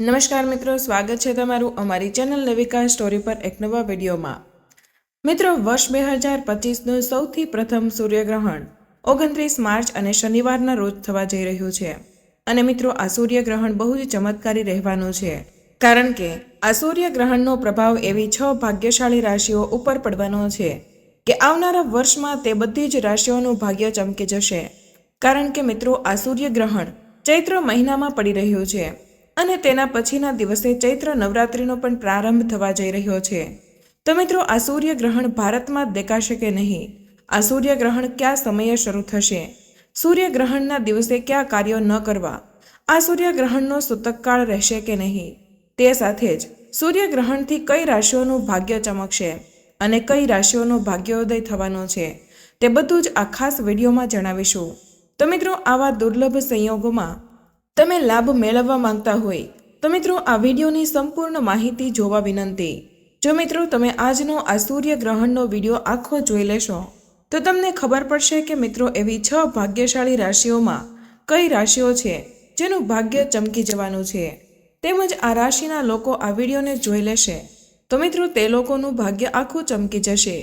નમસ્કાર મિત્રો, સ્વાગત છે તમારું અમારી ચેનલ નવિકા સ્ટોરી પર એક નવા વિડીયોમાં. મિત્રો, વર્ષ બે હજાર પચીસનું સૌથી પ્રથમ સૂર્યગ્રહણ ઓગણત્રીસ માર્ચ અને શનિવારના રોજ થવા જઈ રહ્યું છે. અને મિત્રો, આ સૂર્યગ્રહણ બહુ જ ચમત્કારી રહેવાનું છે. કારણ કે આ સૂર્યગ્રહણનો પ્રભાવ એવી છ ભાગ્યશાળી રાશિઓ ઉપર પડવાનો છે કે આવનારા વર્ષમાં તે બધી જ રાશિઓનું ભાગ્ય ચમકી જશે. કારણ કે મિત્રો, આ સૂર્યગ્રહણ ચૈત્ર મહિનામાં પડી રહ્યું છે. અને તેના પછીના દિવસે ચૈત્ર નવરાત્રિનો પણ પ્રારંભ થવા જઈ રહ્યો છે. તો મિત્રો, આ સૂર્યગ્રહણ ભારતમાં દેખાશે કે નહીં? આ સૂર્યગ્રહણ કયા સમયે શરૂ થશે? સૂર્યગ્રહણના દિવસે કયા કાર્યો ન કરવા? આ સૂર્યગ્રહણનો સૂતકકાળ રહેશે કે નહીં? તે સાથે જ સૂર્યગ્રહણથી કઈ રાશિઓનું ભાગ્ય ચમકશે અને કઈ રાશિઓનો ભાગ્યોદય થવાનો છે, તે બધું જ આ ખાસ વિડીયોમાં જણાવીશું. તો મિત્રો, આવા દુર્લભ સંયોગોમાં તમે લાભ મેળવવા માંગતા હોય, તો મિત્રો આ વિડીયોની સંપૂર્ણ માહિતી જોવા વિનંતી. જો મિત્રો તમે આજનો આ સૂર્યગ્રહણનો વીડિયો આખો જોઈ લેશો, તો તમને ખબર પડશે કે મિત્રો એવી છ ભાગ્યશાળી રાશિઓમાં કઈ રાશિઓ છે જેનું ભાગ્ય ચમકી જવાનું છે. તેમજ આ રાશિના લોકો આ વિડીયોને જોઈ લેશે, તો મિત્રો તે લોકોનું ભાગ્ય આખું ચમકી જશે.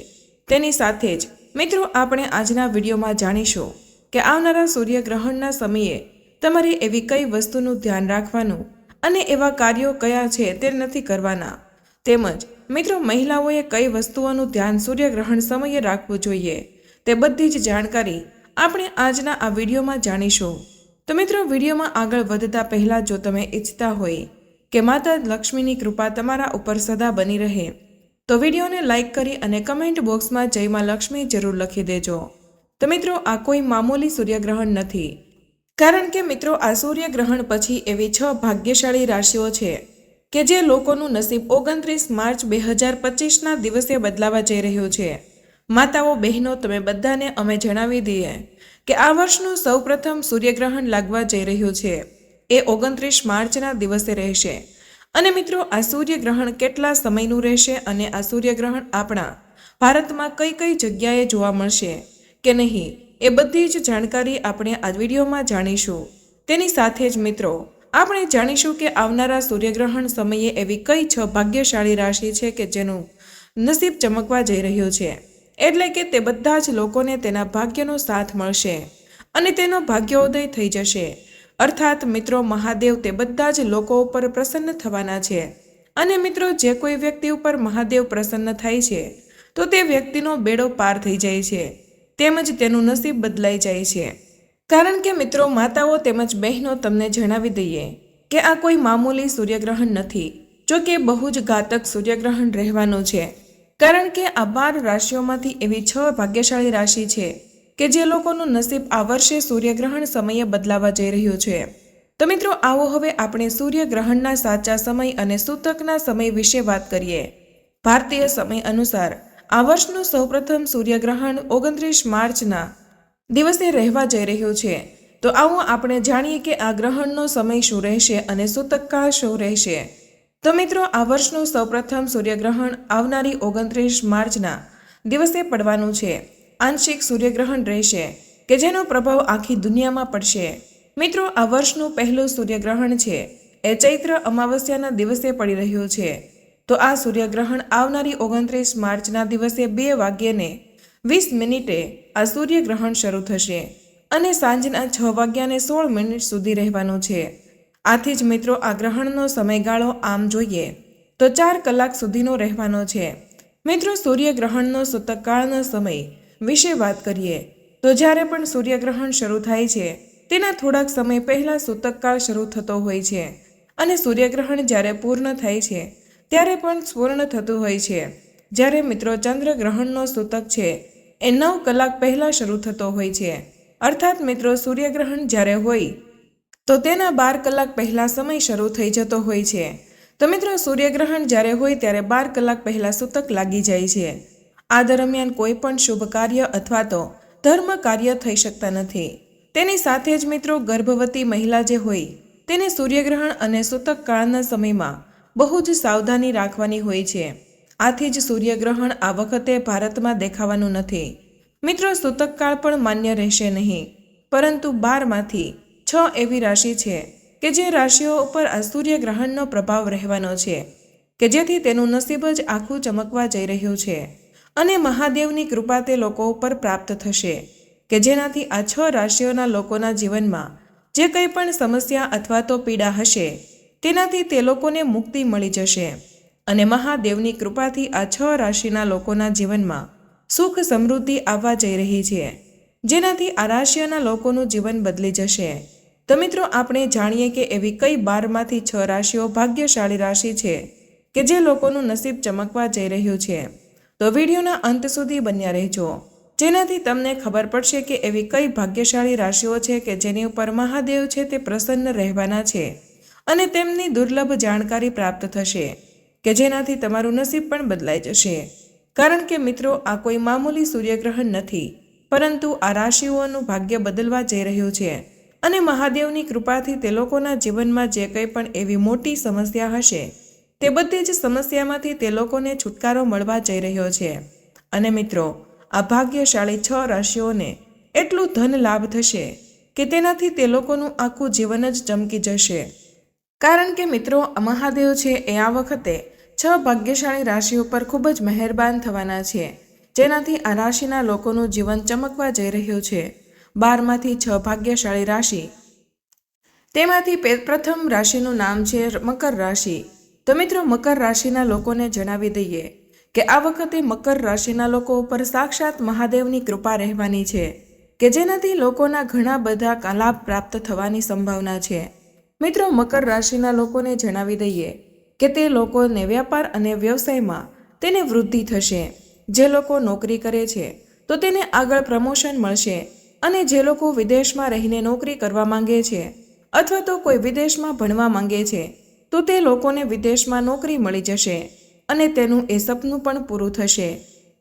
તેની સાથે જ મિત્રો આપણે આજના વિડીયોમાં જાણીશું કે આવનારા સૂર્યગ્રહણના સમયે તમારે એવી કઈ વસ્તુનું ધ્યાન રાખવાનું અને એવા કાર્યો કયા છે તે નથી કરવાના. તેમજ, મિત્રો, મહિલાઓએ કઈ વસ્તુઓનું ધ્યાન સૂર્યગ્રહણ સમયે રાખવું જોઈએ તે બધી જ જાણકારી આપણે આજના આ વિડીયોમાં જાણીશું. તો મિત્રો, વિડીયોમાં આગળ વધતા પહેલાં જો તમે ઈચ્છતા હોય કે માતા લક્ષ્મીની કૃપા તમારા ઉપર સદા બની રહે, તો વિડીયોને લાઇક કરી અને કમેન્ટ બોક્સમાં જયમાં લક્ષ્મી જરૂર લખી દેજો. તો મિત્રો, આ કોઈ મામૂલી સૂર્યગ્રહણ નથી. કારણ કે મિત્રો, આ સૂર્યગ્રહણ પછી એવી છ ભાગ્યશાળી રાશિઓ છે કે જે લોકોનું નસીબ ઓગણત્રીસ માર્ચ બે હજાર પચીસના દિવસે બદલાવા જઈ રહ્યું છે. માતાઓ, બહેનો, તમે બધાને અમે જણાવી દઈએ કે આ વર્ષનું સૌપ્રથમ સૂર્યગ્રહણ લાગવા જઈ રહ્યું છે. એ ઓગણત્રીસ માર્ચના દિવસે રહેશે. અને મિત્રો, આ સૂર્યગ્રહણ કેટલા સમયનું રહેશે અને આ સૂર્યગ્રહણ આપણા ભારતમાં કઈ કઈ જગ્યાએ જોવા મળશે કે નહીં? એ બધી જ જાણકારી આપણે આ વિડીયોમાં જાણીશું. તેની સાથે જ મિત્રો, આપણે જાણીશું કે આવનારા સૂર્યગ્રહણ સમયે એવી કઈ છ ભાગ્યશાળી રાશિ છે કે જેનું નસીબ ચમકવા જઈ રહ્યું છે. એટલે કે તે બધા જ લોકોને તેના ભાગ્યનો સાથ મળશે અને તેનો ભાગ્યોદય થઈ જશે. અર્થાત મિત્રો, મહાદેવ તે બધા જ લોકો ઉપર પ્રસન્ન થવાના છે. અને મિત્રો, જે કોઈ વ્યક્તિ ઉપર મહાદેવ પ્રસન્ન થાય છે, તો તે વ્યક્તિનો બેડો પાર થઈ જાય છે. તેમજ તેનું નસીબ બદલાઈ જાય છે. કારણ કે મિત્રો, માતાઓ તેમજ બહેનો તમને જણાવી દઈએ કે આ કોઈ મામૂલી સૂર્યગ્રહણ નથી, જો કે બહુ જ ઘાતક સૂર્યગ્રહણ રહેવાનું છે. કારણ કે આ બાર રાશિઓમાંથી એવી છ ભાગ્યશાળી રાશિ છે કે જે લોકોનું નસીબ આ વર્ષે સૂર્યગ્રહણ સમયે બદલાવા જઈ રહ્યું છે. તો મિત્રો, આવો હવે આપણે સૂર્યગ્રહણના સાચા સમય અને સૂતકના સમય વિશે વાત કરીએ. ભારતીય સમય અનુસાર આ વર્ષનું સૌપ્રથમ સૂર્યગ્રહણ ઓગણત્રીસ માર્ચના દિવસે રહેવા જઈ રહ્યું છે. તો આવો આપણે જાણીએ કે આ ગ્રહણનો સમય શું રહેશે અને સૂતકકાળ શું રહેશે. તો મિત્રો, આ વર્ષનું સૌપ્રથમ સૂર્યગ્રહણ આવનારી ઓગણત્રીસ માર્ચના દિવસે પડવાનું છે. આંશિક સૂર્યગ્રહણ રહેશે, કે જેનો પ્રભાવ આખી દુનિયામાં પડશે. મિત્રો, આ વર્ષનું પહેલું સૂર્યગ્રહણ છે. એ ચૈત્ર અમાવસ્યાના દિવસે પડી રહ્યું છે. તો આ સૂર્યગ્રહણ આવનારી ઓગણત્રીસ માર્ચના દિવસે બે વાગ્યેને વીસ મિનિટે આ સૂર્યગ્રહણ શરૂ થશે અને સાંજના છ વાગ્યાને સોળ મિનિટ સુધી રહેવાનું છે. આથી જ મિત્રો, આ ગ્રહણનો સમયગાળો આમ જોઈએ તો ચાર કલાક સુધીનો રહેવાનો છે. મિત્રો, સૂર્યગ્રહણનો સૂતકકાળનો સમય વિશે વાત કરીએ તો જ્યારે પણ સૂર્યગ્રહણ શરૂ થાય છે, તેના થોડાક સમય પહેલાં સૂતકકાળ શરૂ થતો હોય છે અને સૂર્યગ્રહણ જ્યારે પૂર્ણ થાય છે ત્યારે પણ સ્વર્ણ થતું હોય છે. જ્યારે મિત્રો ચંદ્રગ્રહણનો સૂતક છે, એ નવ કલાક પહેલાં શરૂ થતો હોય છે. અર્થાત મિત્રો સૂર્યગ્રહણ જ્યારે હોય, તો તેના બાર કલાક પહેલાં સમય શરૂ થઈ જતો હોય છે. તો મિત્રો સૂર્યગ્રહણ જ્યારે હોય ત્યારે બાર કલાક પહેલાં સૂતક લાગી જાય છે. આ દરમિયાન કોઈ પણ શુભ કાર્ય અથવા તો ધર્મ કાર્ય થઈ શકતા નથી. તેની સાથે જ મિત્રો ગર્ભવતી મહિલા જે હોય, તેને સૂર્યગ્રહણ અને સૂતક કાળના સમયમાં બહુ જ સાવધાની રાખવાની હોય છે. આથી જ સૂર્યગ્રહણ આ વખતે ભારતમાં દેખાવાનું નથી. મિત્રો, સૂતકકાળ પણ માન્ય રહેશે નહીં. પરંતુ બારમાંથી છ એવી રાશિ છે કે જે રાશિઓ ઉપર આ સૂર્યગ્રહણનો પ્રભાવ રહેવાનો છે, કે જેથી તેનું નસીબ જ આખું ચમકવા જઈ રહ્યું છે. અને મહાદેવની કૃપા તે લોકો ઉપર પ્રાપ્ત થશે, કે જેનાથી આ છ રાશિઓના લોકોના જીવનમાં જે કંઈ પણ સમસ્યા અથવા તો પીડા હશે તેનાથી તે લોકોને મુક્તિ મળી જશે. અને મહાદેવની કૃપાથી આ છ રાશિના લોકોના જીવનમાં સુખ સમૃદ્ધિ આવવા જઈ રહી છે. જેનાથી આ રાશિઓના લોકોનું જીવન બદલી જશે. તો મિત્રો, આપણે જાણીએ કે એવી કઈ બારમાંથી છ રાશિઓ ભાગ્યશાળી રાશિ છે કે જે લોકોનું નસીબ ચમકવા જઈ રહ્યું છે. તો વિડીયોના અંત સુધી બન્યા રહેજો. જેનાથી તમને ખબર પડશે કે એવી કઈ ભાગ્યશાળી રાશિઓ છે કે જેની ઉપર મહાદેવ છે તે પ્રસન્ન રહેવાના છે. અને તેમની દુર્લભ જાણકારી પ્રાપ્ત થશે, કે જેનાથી તમારું નસીબ પણ બદલાઈ જશે. કારણ કે મિત્રો, આ કોઈ મામૂલી સૂર્યગ્રહણ નથી, પરંતુ આ રાશિઓનું ભાગ્ય બદલવા જઈ રહ્યું છે. અને મહાદેવની કૃપાથી તે લોકોના જીવનમાં જે કંઈ પણ એવી મોટી સમસ્યા હશે, તે બધી જ સમસ્યામાંથી તે લોકોને છુટકારો મળવા જઈ રહ્યો છે. અને મિત્રો, આ ભાગ્યશાળી છ રાશિઓને એટલું ધન લાભ થશે, કે તેનાથી તે લોકોનું આખું જીવન જ ચમકી જશે. કારણ કે મિત્રો મહાદેવ છે એ આ વખતે છ ભાગ્યશાળી રાશિઓ પર ખૂબ જ મહેરબાન થવાના છે. જેનાથી આ રાશિના લોકોનું જીવન ચમકવા જઈ રહ્યું છે. બારમાંથી છ ભાગ્યશાળી રાશિ. તેમાંથી પ્રથમ રાશિનું નામ છે મકર રાશિ. તો મિત્રો, મકર રાશિના લોકોને જણાવી દઈએ કે આ વખતે મકર રાશિના લોકો ઉપર સાક્ષાત મહાદેવની કૃપા રહેવાની છે, કે જેનાથી લોકોના ઘણા બધા લાભ પ્રાપ્ત થવાની સંભાવના છે. મિત્રો, મકર રાશિના લોકોને જણાવી દઈએ કે તે લોકોને વ્યાપાર અને વ્યવસાયમાં તેને વૃદ્ધિ થશે. જે લોકો નોકરી કરે છે, તો તેને આગળ પ્રમોશન મળશે અને જે લોકો વિદેશમાં રહીને નોકરી કરવા માંગે છે અથવા તો કોઈ વિદેશમાં ભણવા માંગે છે, તો તે લોકોને વિદેશમાં નોકરી મળી જશે અને તેનું એ સપનું પણ પૂરું થશે.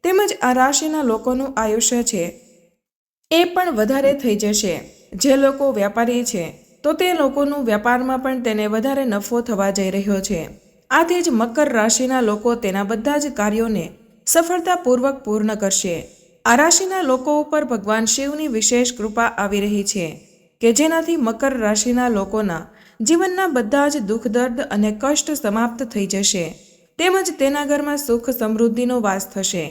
તેમજ આ રાશિના લોકોનું આયુષ્ય છે, એ પણ વધારે થઈ જશે. જે લોકો વ્યાપારી છે તો તે લોકોનું વ્યાપારમાં પણ તેને વધારે નફો થવા જઈ રહ્યો છે. આથી જ મકર રાશિના લોકો તેના બધા જ કાર્યોને સફળતાપૂર્વક પૂર્ણ કરશે. આ રાશિના લોકો ઉપર ભગવાન શિવની વિશેષ કૃપા આવી રહી છે, કે જેનાથી મકર રાશિના લોકોના જીવનના બધા જ દુઃખ, દર્દ અને કષ્ટ સમાપ્ત થઈ જશે. તેમજ તેના ઘરમાં સુખ સમૃદ્ધિનો વાસ થશે,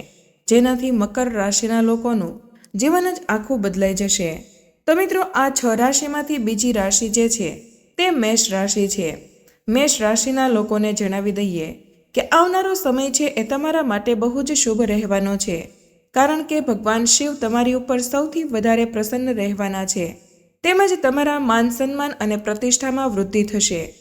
જેનાથી મકર રાશિના લોકોનું જીવન જ આખું બદલાઈ જશે. તો મિત્રો, આ છ રાશિમાંથી બીજી રાશિ જે છે, તે મેષ રાશિ છે. મેષ રાશિના લોકોને જણાવી દઈએ કે આવનારો સમય છે એ તમારા માટે બહુ જ શુભ રહેવાનો છે. કારણ કે ભગવાન શિવ તમારી ઉપર સૌથી વધારે પ્રસન્ન રહેવાના છે. તેમજ તમારા માન સન્માન અને પ્રતિષ્ઠામાં વૃદ્ધિ થશે.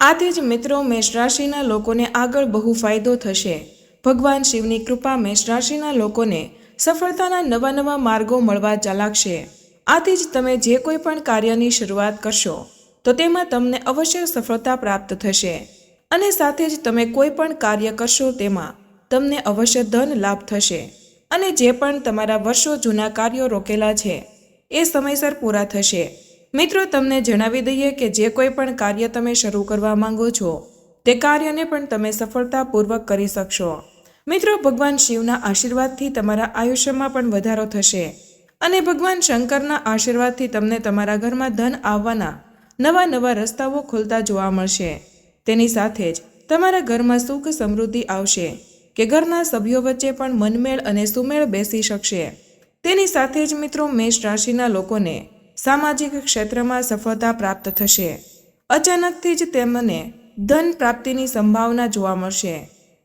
આથી જ મિત્રો, મેષ રાશિના લોકોને આગળ બહુ ફાયદો થશે. ભગવાન શિવની કૃપા મેષ રાશિના લોકોને સફળતાના નવા નવા માર્ગો મળવા ચાલાકશે આથી જ તમે જે કોઈ પણ કાર્યની શરૂઆત કરશો, તો તેમાં તમને અવશ્ય સફળતા પ્રાપ્ત થશે. અને સાથે જ તમે કોઈ પણ કાર્ય કરશો તેમાં તમને અવશ્ય ધન લાભ થશે. અને જે પણ તમારા વર્ષો જૂના કાર્યો રોકેલા છે, એ સમયસર પૂરા થશે. મિત્રો, તમને જણાવી દઈએ કે જે કોઈ પણ કાર્ય તમે શરૂ કરવા માંગો છો, તે કાર્યને પણ તમે સફળતાપૂર્વક કરી શકશો. મિત્રો, ભગવાન શિવના આશીર્વાદથી તમારા આયુષ્યમાં પણ વધારો થશે. અને ભગવાન શંકરના આશીર્વાદથી તમને તમારા ઘરમાં ધન આવવાના નવા નવા રસ્તાઓ ખુલતા જોવા મળશે. તેની સાથે જ તમારા ઘરમાં સુખ સમૃદ્ધિ આવશે કે ઘરના સભ્યો વચ્ચે પણ મનમેળ અને સુમેળ બેસી શકશે. તેની સાથે જ મિત્રો મેષ રાશિના લોકોને સામાજિક ક્ષેત્રમાં સફળતા પ્રાપ્ત થશે. અચાનકથી જ તેમને ધન પ્રાપ્તિની સંભાવના જોવા મળશે.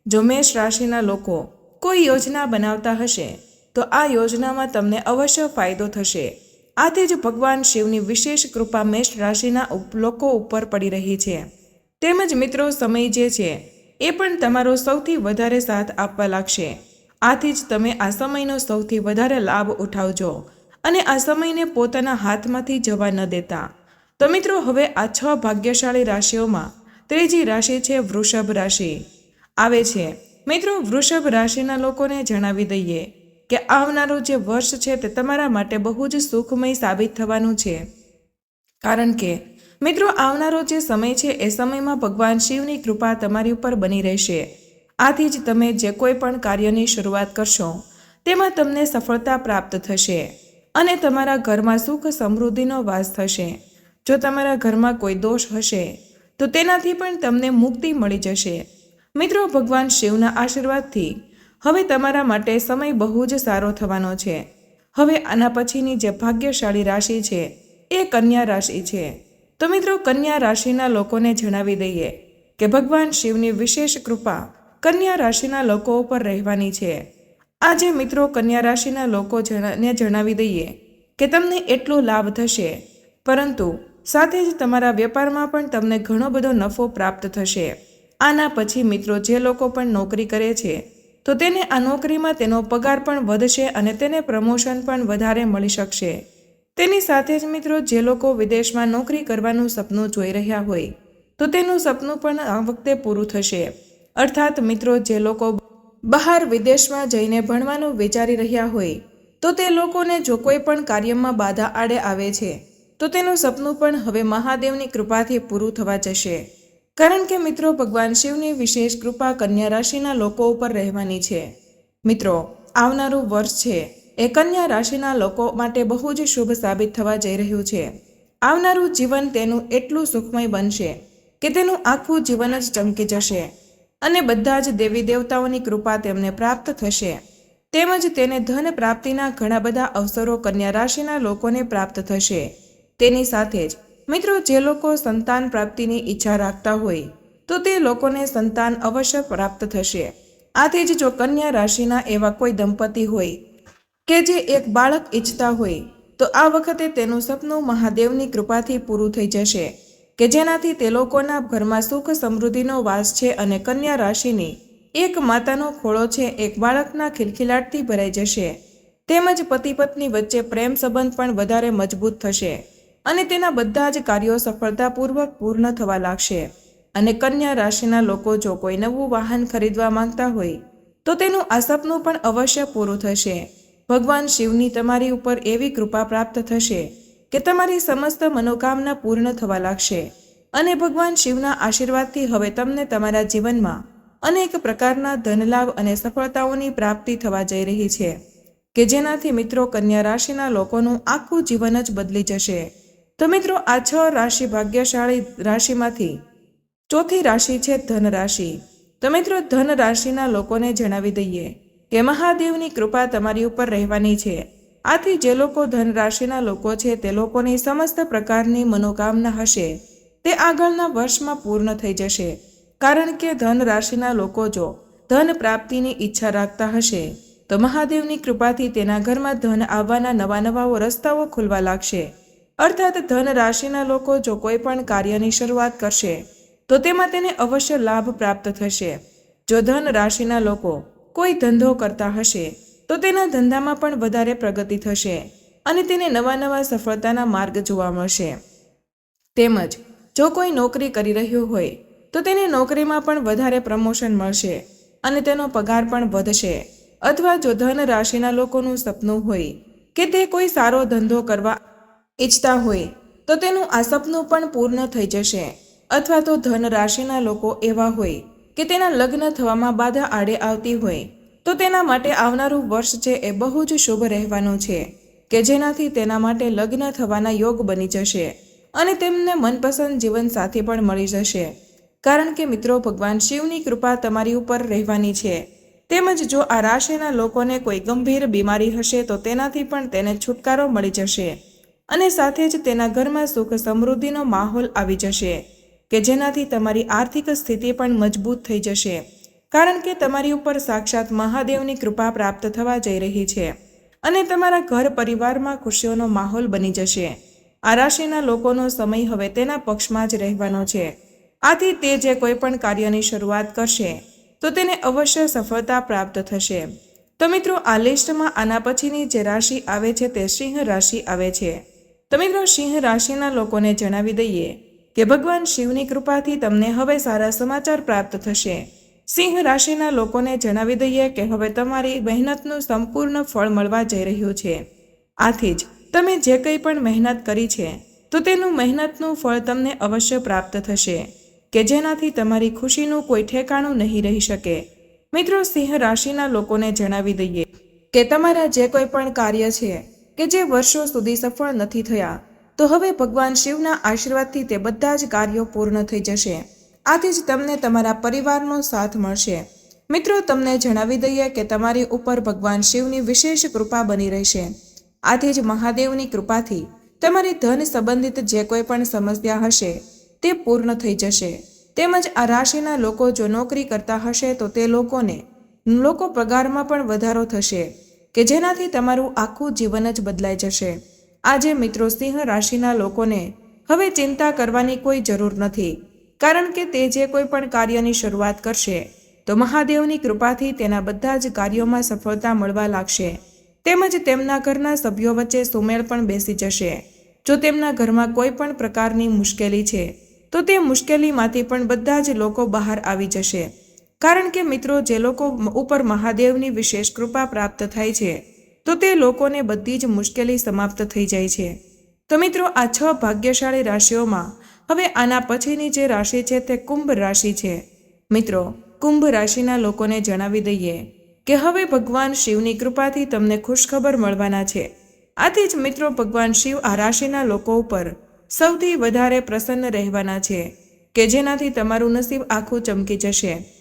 જો મેષ રાશિના લોકો કોઈ યોજના બનાવતા હશે તો આ યોજનામાં તમને અવશ્ય ફાયદો થશે. આથી જ ભગવાન શિવની વિશેષ કૃપા મેષ રાશિના લોકો ઉપર પડી રહી છે. તેમજ મિત્રો, સમય જે છે, એ પણ તમારો સૌથી વધારે સાથ આપવા લાગશે. આથી જ તમે આ સમયનો સૌથી વધારે લાભ ઉઠાવજો અને આ સમયને પોતાના હાથમાંથી જવા ન દેતા. તો મિત્રો, હવે આ છ ભાગ્યશાળી રાશિઓમાં ત્રીજી રાશિ છે વૃષભ રાશિ. આવે છે. મિત્રો, વૃષભ રાશિના લોકોને જણાવી દઈએ. કે આવનારું જે વર્ષ છે તે તમારા માટે બહુ જ સુખમય સાબિત થવાનું છે. કારણ કે, મિત્રો, આવનારો જે સમય છે એ સમયમાં ભગવાન શિવની કૃપા તમારી ઉપર બની રહેશે. આથી જ તમે જે કોઈ પણ કાર્યની શરૂઆત કરશો, તેમાં તમને સફળતા પ્રાપ્ત થશે અને તમારા ઘરમાં સુખ સમૃદ્ધિનો વાસ થશે. જો તમારા ઘરમાં કોઈ દોષ હશે, તો તેનાથી પણ તમને મુક્તિ મળી જશે. મિત્રો, ભગવાન શિવના આશીર્વાદથી હવે તમારા માટે સમય બહુ જ સારો થવાનો છે. હવે આના પછીની જે ભાગ્યશાળી રાશિ છે, એ કન્યા રાશિ છે. તો મિત્રો, કન્યા રાશિના લોકોને જણાવી દઈએ કે ભગવાન શિવની વિશેષ કૃપા કન્યા રાશિના લોકો ઉપર રહેવાની છે. આજે મિત્રો, કન્યા રાશિના લોકો જણાને જણાવી દઈએ કે તમને એટલો લાભ થશે. પરંતુ સાથે જ તમારા વેપારમાં પણ તમને ઘણો બધો નફો પ્રાપ્ત થશે. આના પછી મિત્રો, જે લોકો પણ નોકરી કરે છે તો તેને આ નોકરીમાં તેનો પગાર પણ વધશે અને તેને પ્રમોશન પણ વધારે મળી શકશે. તેની સાથે જ મિત્રો, જે લોકો વિદેશમાં નોકરી કરવાનું સપનું જોઈ રહ્યા હોય, તો તેનું સપનું પણ આ વખતે પૂરું થશે. અર્થાત મિત્રો, જે લોકો બહાર વિદેશમાં જઈને ભણવાનું વિચારી રહ્યા હોય, તો તે લોકોને જો કોઈ પણ કાર્યમાં બાધા આડે આવે છે, તો તેનું સપનું પણ હવે મહાદેવની કૃપાથી પૂરું થવા જશે. કારણ કે મિત્રો, ભગવાન શિવની વિશેષ કૃપા કન્યા રાશિના લોકો ઉપર રહેવાની છે. મિત્રો, આવનારું વર્ષ છે. એ કન્યા રાશિના લોકો માટે બહુ જ શુભ સાબિત થવા જઈ રહ્યું છે. આવનારું જીવન તેનું એટલું સુખમય બનશે કે તેનું આખું જીવન જ ચમકી જશે અને બધા જ દેવી દેવતાઓની કૃપા તેમને પ્રાપ્ત થશે. તેમજ તેને ધન પ્રાપ્તિના ઘણા બધા અવસરો કન્યા રાશિના લોકોને પ્રાપ્ત થશે. તેની સાથે જ મિત્રો, જે લોકો સંતાન પ્રાપ્તિની ઈચ્છા રાખતા હોય, તો તે લોકોને સંતાન અવશ્ય પ્રાપ્ત થશે. આથી જ જો કન્યા રાશિના એવા કોઈ દંપતી હોય કે જે એક બાળક ઈચ્છતા હોય, તો આ વખતે તેનું સપનું મહાદેવની કૃપાથી પૂરું થઈ જશે, કે જેનાથી તે લોકોના ઘરમાં સુખ સમૃદ્ધિનો વાસ છે અને કન્યા રાશિની એક માતાનો ખોળો છે એક બાળકના ખિલખિલાટથી ભરાઈ જશે. તેમજ પતિ પત્ની વચ્ચે પ્રેમ સંબંધ પણ વધારે મજબૂત થશે. અને તેના બધા જ કાર્યો સફળતાપૂર્વક પૂર્ણ થવા લાગશે. અને કન્યા રાશિના લોકો જો કોઈ નવું વાહન ખરીદવા માંગતા હોય, તો તેનું આ સપનું પણ અવશ્ય પૂરું થશે. ભગવાન શિવની તમારી ઉપર એવી કૃપા પ્રાપ્ત થશે કે તમારી સમસ્ત મનોકામના પૂર્ણ થવા લાગશે. અને ભગવાન શિવના આશીર્વાદથી હવે તમને તમારા જીવનમાં અનેક પ્રકારના ધનલાભ અને સફળતાઓની પ્રાપ્તિ થવા જઈ રહી છે, કે જેનાથી મિત્રો કન્યા રાશિના લોકોનું આખું જીવન જ બદલી જશે. તો મિત્રો આ છ રાશિ ભાગ્યશાળી રાશિમાંથી ચોથી રાશિ છે ધન રાશિ તો મિત્રો ધન રાશિના લોકોને જણાવી દઈએ કે મહાદેવની કૃપા તમારી ઉપર રહેવાની છે. આથી જે લોકો ધન રાશિના લોકો છે તે લોકોની સમસ્ત પ્રકારની મનોકામના હશે. તે આગળના વર્ષમાં પૂર્ણ થઈ જશે. કારણ કે ધન રાશિના લોકો જો ધન પ્રાપ્તિની ઈચ્છા રાખતા હશે, તો મહાદેવની કૃપાથી તેના ઘરમાં ધન આવવાના નવા નવા રસ્તાઓ ખુલવા લાગશે. અર્થાત ધન રાશિના લોકો જો કોઈ પણ કાર્યની શરૂઆત કરશે, તો તેમાં તેને અવશ્ય લાભ પ્રાપ્ત થશે. જો ધન રાશિના લોકો કોઈ ધંધો કરતા હશે, તો તેના ધંધામાં પણ વધારે પ્રગતિ થશે અને તેને નવા નવા સફળતાના માર્ગ જોવા મળશે. તેમજ, જો કોઈ નોકરી કરી રહ્યું હોય, તો તેને નોકરીમાં પણ વધારે પ્રમોશન મળશે અને તેનો પગાર પણ વધશે. અથવા જો ધન રાશિના લોકોનું સપનું હોય કે તે કોઈ સારો ધંધો કરવા ઈચ્છતા હોય, તો તેનું આ સપનું પણ પૂર્ણ થઈ જશે. અથવા તો ધન રાશિના લોકો એવા હોય, કે તેના લગ્ન થવામાં બાધા આડે આવતી હોય, તો તેના માટે આવનારું વર્ષ છે એ બહુ જ શુભ રહેવાનું છે, કે જેનાથી તેના માટે લગ્ન થવાના યોગ બની જશે અને તેમને મનપસંદ જીવનસાથી પણ મળી જશે. કારણ કે મિત્રો, ભગવાન શિવની કૃપા તમારી ઉપર રહેવાની છે. તેમજ જો આ રાશિના લોકોને કોઈ ગંભીર બીમારી હશે, તો તેનાથી પણ તેને છુટકારો મળી જશે. અને સાથે જ તેના ઘરમાં સુખ સમૃદ્ધિનો માહોલ આવી જશે, કે જેનાથી તમારી આર્થિક સ્થિતિ પણ મજબૂત થઈ જશે, કારણ કે તમારી ઉપર સાક્ષાત મહાદેવની કૃપા પ્રાપ્ત થવા જઈ રહી છે અને તમારા ઘર પરિવારમાં ખુશીઓનો માહોલ બની જશે. આ રાશિના લોકોનો સમય હવે તેના પક્ષમાં જ રહેવાનો છે. આથી તે જે કોઈ પણ કાર્યની શરૂઆત કરશે, તો તેને અવશ્ય સફળતા પ્રાપ્ત થશે. તો મિત્રો, આ લિસ્ટમાં આના પછીની જે રાશિ આવે છે તે સિંહ રાશિ આવે છે. તો મિત્રો સિંહ રાશિના લોકોને જણાવી દઈએ કે ભગવાન શિવની કૃપાથી તમને હવે સારા સમાચાર પ્રાપ્ત થશે. સિંહ રાશિના લોકોને જણાવી દઈએ કે હવે તમારી મહેનતનું સંપૂર્ણ ફળ મળવા જઈ રહ્યું છે. આથી જ તમે જે કંઈ પણ મહેનત કરી છે, તો તેનું મહેનતનું ફળ તમને અવશ્ય પ્રાપ્ત થશે, કે જેનાથી તમારી ખુશીનું કોઈ ઠેકાણું નહીં રહી શકે. મિત્રો, સિંહ રાશિના લોકોને જણાવી દઈએ કે તમારા જે કોઈ પણ કાર્ય છે કે જે વર્ષો સુધી સફળ નથી થયા, તો હવે ભગવાન શિવના આશીર્વાદથી તે બધા જ કાર્યો પૂર્ણ થઈ જશે. આથી જ તમને તમારા પરિવારનો સાથ મળશે. મિત્રો, તમને જણાવી દઈએ કે તમારી ઉપર ભગવાન શિવની વિશેષ કૃપા બની રહેશે. આથી જ મહાદેવની કૃપાથી તમારી ધન સંબંધિત જે કોઈ પણ સમસ્યા હશે, તે પૂર્ણ થઈ જશે. તેમજ આ રાશિના લોકો જો નોકરી કરતા હશે, તો તે લોકોને લોકો પગારમાં પણ વધારો થશે. કે જેનાથી તમારું આખું જીવન જ બદલાઈ જશે. આજે મિત્રો સિંહ રાશિના લોકોને હવે ચિંતા કરવાની કોઈ જરૂર નથી. કારણ કે તે જે કોઈ પણ કાર્યની શરૂઆત કરશે, તો મહાદેવની કૃપાથી તેના બધા જ કાર્યોમાં સફળતા મળવા લાગશે. તેમજ તેમના ઘરના સભ્યો વચ્ચે સુમેળ પણ બેસી જશે. જો તેમના ઘરમાં કોઈ પણ પ્રકારની મુશ્કેલી છે, તો તે મુશ્કેલીમાંથી પણ બધા જ લોકો બહાર આવી જશે. કારણ કે મિત્રો, જે લોકો ઉપર મહાદેવની વિશેષ કૃપા પ્રાપ્ત થાય છે, તો તે લોકોને બધી જ મુશ્કેલી સમાપ્ત થઈ જાય છે. તો મિત્રો, આ છ ભાગ્યશાળી રાશિઓમાં હવે આના પછીની જે રાશિ છે તે કુંભ રાશિ છે. મિત્રો, કુંભ રાશિના લોકોને જણાવી દઈએ કે હવે ભગવાન શિવની કૃપાથી તમને ખુશખબર મળવાના છે. આથી જ મિત્રો, ભગવાન શિવ આ રાશિના લોકો ઉપર સૌથી વધારે પ્રસન્ન રહેવાના છે, કે જેનાથી તમારું નસીબ આખું ચમકી જશે.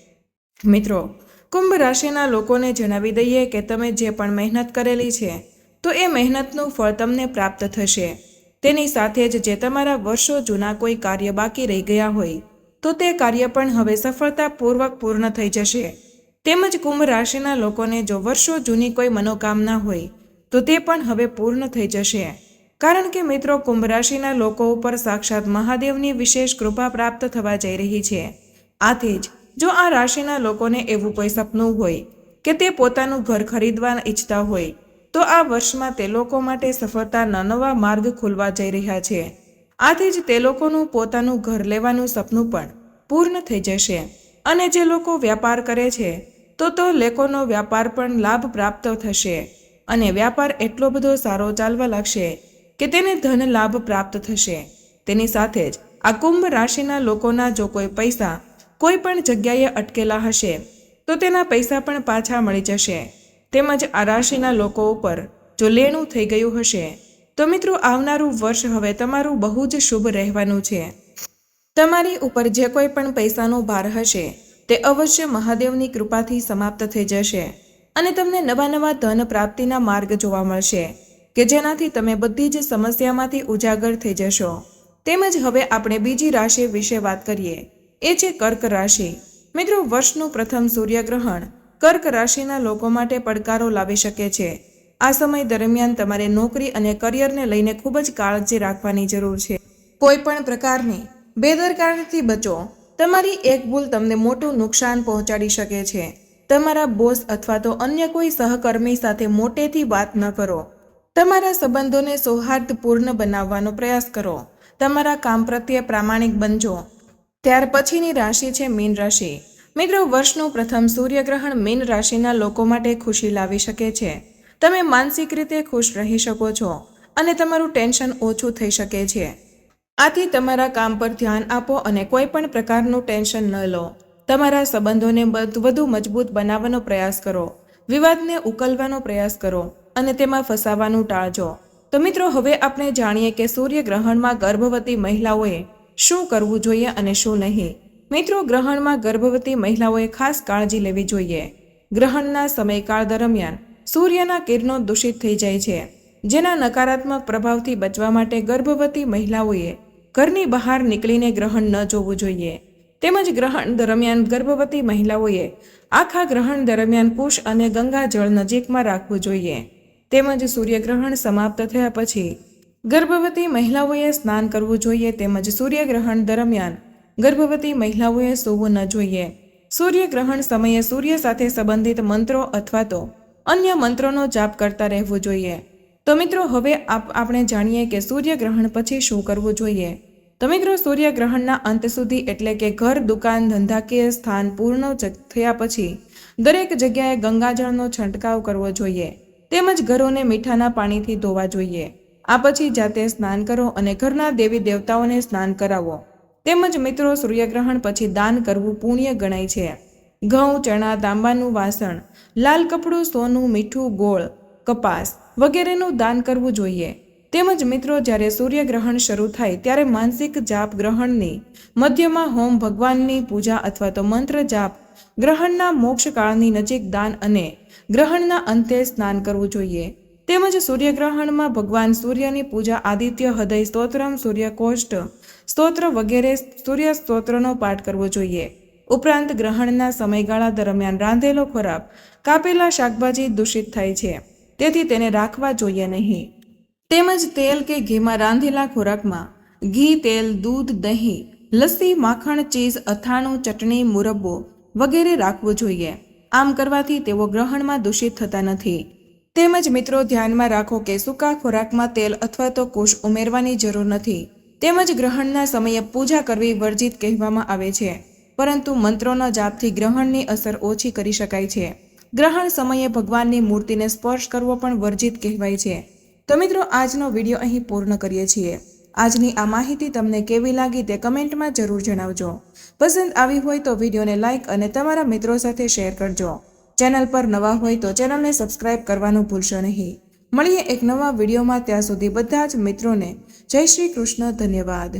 મિત્રો, કુંભ રાશિના લોકોને જણાવી દઈએ કે તમે જે પણ મહેનત કરેલી છે, તો એ મહેનતનું ફળ તમને પ્રાપ્ત થશે. તેની સાથે જ જે તમારા વર્ષો જૂના કોઈ કાર્ય બાકી રહી ગયા હોય, તો તે કાર્ય પણ હવે સફળતાપૂર્વક પૂર્ણ થઈ જશે. તેમજ કુંભ રાશિના લોકોને જો વર્ષો જૂની કોઈ મનોકામના હોય, તો તે પણ હવે પૂર્ણ થઈ જશે. કારણ કે મિત્રો, કુંભ રાશિના લોકો ઉપર સાક્ષાત મહાદેવની વિશેષ કૃપા પ્રાપ્ત થવા જઈ રહી છે. આથી જ જો આ રાશિના લોકોને એવું કોઈ સપનું હોય કે તે પોતાનું ઘર ખરીદવા ઈચ્છતા હોય, તો આ વર્ષમાં તે લોકો માટે સફળતાના નવા માર્ગ ખુલવા જઈ રહ્યા છે. આથી જ તે લોકોનું પોતાનું ઘર લેવાનું સપનું પણ પૂર્ણ થઈ જશે. અને જે લોકો વ્યાપાર કરે છે, તો તો લોકોનો વ્યાપાર પણ લાભ પ્રાપ્ત થશે. અને વ્યાપાર એટલો બધો સારો ચાલવા લાગશે કે તેને ધન લાભ પ્રાપ્ત થશે. તેની સાથે જ આ કુંભ રાશિના લોકોના જો કોઈ પૈસા કોઈ પણ જગ્યાએ અટકેલા હશે, તો તેના પૈસા પણ પાછા મળી જશે. તેમજ આ રાશિના લોકો ઉપર જો લેણું થઈ ગયું હશે, તો મિત્રો આવનારું વર્ષ હવે તમારું બહુ જ શુભ રહેવાનું છે. તમારી ઉપર જે કોઈ પણ પૈસાનો ભાર હશે, તે અવશ્ય મહાદેવની કૃપાથી સમાપ્ત થઈ જશે અને તમને નવા નવા ધન પ્રાપ્તિના માર્ગ જોવા મળશે, કે જેનાથી તમે બધી જ સમસ્યામાંથી ઉજાગર થઈ જશો. તેમજ હવે આપણે બીજી રાશિ વિશે વાત કરીએ એ છે કર્ક રાશિ. મિત્રો, વર્ષનું પ્રથમ સૂર્યગ્રહણ કર્ક રાશિના લોકો માટે પડકારો લાવી શકે છે. આ સમય દરમિયાન તમારે નોકરી અને કરિયરને લઈને ખૂબ જ કાળજી રાખવાની જરૂર છે. કોઈ પણ પ્રકારની બેદરકારીથી બચો. તમારી એક ભૂલ તમને મોટું નુકસાન પહોંચાડી શકે છે. તમારા બોસ અથવા તો અન્ય કોઈ સહકર્મી સાથે મોટેથી વાત ન કરો. તમારા સંબંધોને સૌહાર્દપૂર્ણ બનાવવાનો પ્રયાસ કરો. તમારા કામ પ્રત્યે પ્રામાણિક બનજો. ત્યાર પછીની રાશિ છે મીન રાશિ. મિત્રો, વર્ષનું પ્રથમ સૂર્યગ્રહણ મીન રાશિના લોકો માટે ખુશી લાવી શકે છે. તમે માનસિક રીતે ખુશ રહી શકો છો અને તમારું ટેન્શન ઓછું થઈ શકે છે. આથી તમારા કામ પર ધ્યાન આપો અને કોઈ પણ પ્રકારનું ટેન્શન ન લો. તમારા સંબંધોને વધુ મજબૂત બનાવવાનો પ્રયાસ કરો. વિવાદને ઉકલવાનો પ્રયાસ કરો અને તેમાં ફસાવાનું ટાળજો. તો મિત્રો, હવે આપણે જાણીએ કે સૂર્યગ્રહણમાં ગર્ભવતી મહિલાઓએ શું કરવું જોઈએ અને શું નહીં? મિત્રો, ગ્રહણમાં ગર્ભવતી મહિલાઓએ ખાસ કાળજી લેવી જોઈએ. ગ્રહણના સમયકાળ દરમિયાન સૂર્યના કિરણો દૂષિત થઈ જાય છે. જેના નકારાત્મક પ્રભાવથી બચવા માટે ગર્ભવતી મહિલાઓએ ઘરની બહાર નીકળીને ગ્રહણ ન જોવું જોઈએ. તેમજ ગ્રહણ દરમિયાન ગર્ભવતી મહિલાઓએ આખા ગ્રહણ દરમિયાન કુશ અને ગંગાજળ નજીકમાં રાખવું જોઈએ. તેમજ સૂર્યગ્રહણ સમાપ્ત થયા પછી ગર્ભવતી મહિલાઓએ સ્નાન કરવું જોઈએ તેમજ સૂર્યગ્રહણ દરમિયાન ગર્ભવતી મહિલાઓએ સૂવું ન જોઈએ. સૂર્યગ્રહણ સમયે સૂર્ય સાથે સંબંધિત મંત્રો અથવા તો અન્ય મંત્રોનો જાપ કરતા રહેવું જોઈએ. તો મિત્રો, હવે આપ આપણે જાણીએ કે સૂર્યગ્રહણ પછી શું કરવું જોઈએ. તો મિત્રો, સૂર્યગ્રહણના અંત સુધી એટલે કે ઘર, દુકાન ધંધાકીય સ્થાન પૂર્ણ થયા પછી દરેક જગ્યાએ ગંગાજળનો છંટકાવ કરવો જોઈએ. તેમજ ઘરોને મીઠાના પાણીથી ધોવા જોઈએ. આ પછી જાતે સ્નાન કરો અને ઘરના દેવી દેવતાઓને સ્નાન કરાવો. તેમજ મિત્રો, સૂર્યગ્રહણ પછી દાન કરવું પુણ્ય ગણાય છે. ઘઉં, ચણા, તાંબાનું વાસણ, લાલ કપડું, સોનું, મીઠું, ગોળ, કપાસ વગેરેનું દાન કરવું જોઈએ. તેમજ મિત્રો, જ્યારે સૂર્યગ્રહણ શરૂ થાય ત્યારે માનસિક જાપ ગ્રહણની, મધ્યમાં હોમ ભગવાનની પૂજા અથવા તો મંત્ર જાપ, ગ્રહણના મોક્ષકાળની નજીક દાન અને ગ્રહણના અંતે સ્નાન કરવું જોઈએ. તેમજ સૂર્યગ્રહણમાં ભગવાન સૂર્યની પૂજા આદિત્ય હૃદય સ્તોત્રમ સૂર્યકોષ્ઠ સ્તોત્ર વગેરે સૂર્ય સ્તોત્રનો પાઠ કરવો જોઈએ. ઉપરાંત ગ્રહણના સમયગાળા દરમિયાન રાંધેલો ખોરાક, કાપેલા શાકભાજી દૂષિત થાય છે, તેથી તેને રાખવા જોઈએ નહીં. તેમજ તેલ કે ઘીમાં રાંધેલા ખોરાકમાં ઘી, તેલ, દૂધ, દહીં, લસ્સી, માખણ, ચીઝ, અથાણું, ચટણી, મુરબ્બો વગેરે રાખવું જોઈએ. આમ કરવાથી તેઓ ગ્રહણમાં દૂષિત થતા નથી. તેમજ મિત્રો, ધ્યાનમાં રાખો કે સૂકા ખોરાકમાં તેલ અથવા તો કુશ ઉમેરવાની જરૂર નથી. તેમજ ગ્રહણના સમયે પૂજા કરવી વર્જિત કહેવામાં આવે છે. પરંતુ મંત્રોના જાપથી ગ્રહણની અસર ઓછી કરી શકાય છે. ગ્રહણ સમયે ભગવાનની મૂર્તિને સ્પર્શ કરવો પણ વર્જિત કહેવાય છે. તો મિત્રો, આજનો વીડિયો અહીં પૂર્ણ કરીએ છીએ. આજની આ માહિતી તમને કેવી લાગી તે કમેન્ટમાં જરૂર જણાવજો. પસંદ આવી હોય તો વિડીયોને લાઇક અને તમારા મિત્રો સાથે શેર કરજો. ચેનલ પર નવા હોય તો ચેનલને સબસ્ક્રાઇબ કરવાનું ભૂલશો નહીં. મળીએ એક નવા વિડીયોમાં, ત્યાં સુધી બધા જ મિત્રોને જય શ્રી કૃષ્ણ, ધન્યવાદ.